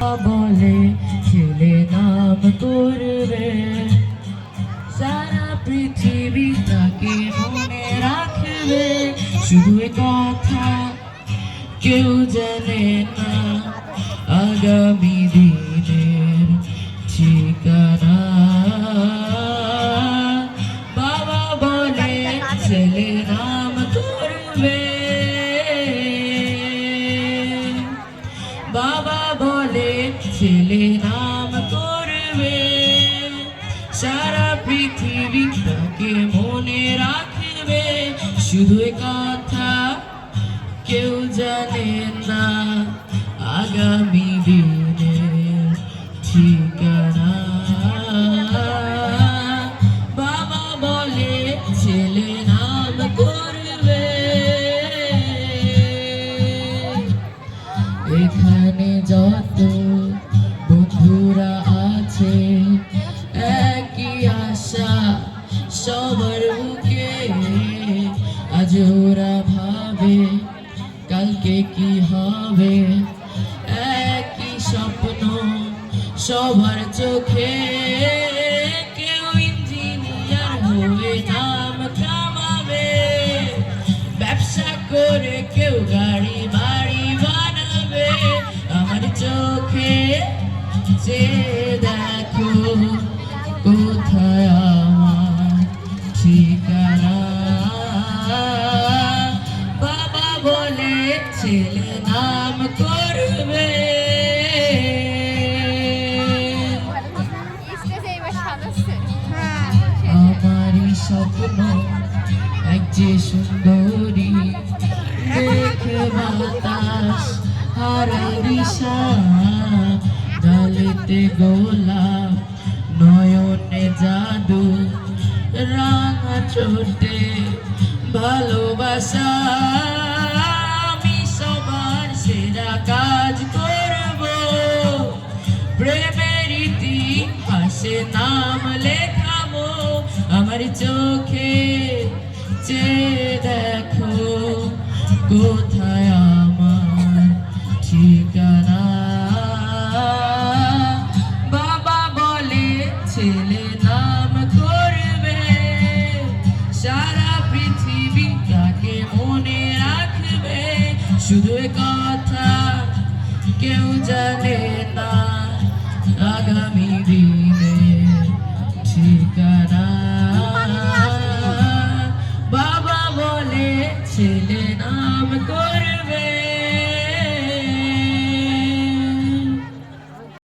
বলে, ছেলে নাম করবে। সারা পৃথিবী তাকে মনে রাখবে। শুধু কথা কেউ জানে না, আগামী ছেলে নাম করবে। সারা পৃথিবী তাকে মনে রাখবে। শুধু কথা কেউ জানে না। আগামী দিনের ঠিকানা। বাবা বলে, ছেলে নাম করবে। এখানে যত সবার বুকে আজ ওরা ভাবে কালকে কি হবে? একই স্বপ্ন সবার চোখে। কেউ ইঞ্জিনিয়ার হয়ে নাম কামাবে ব্যবসা করে কেউ গাড়ি, বাড়ি বানাবে। আমার চোখে যে বলে, ছেলে নাম করবে। আমারই স্বপ্ন এক যে সুন্দরী দেখে বাতাস হারাই দিশা ডালেতে গোলাপ নয়নে জাদু রাঙা চোটে ভালোবাসা। প্রেমের ইতিহাসে নাম লেখাবো আমার চোখে চে দেখো কোথায় আমার ঠিকানা। বাবা বলে, ছেলে নাম করবে সারা পৃথিবী তাকে মনে রাখবে। শুধু কথা কেউ জানে। আগামী দিনে ঠিকানা বাবা বলে ছেলে নাম করে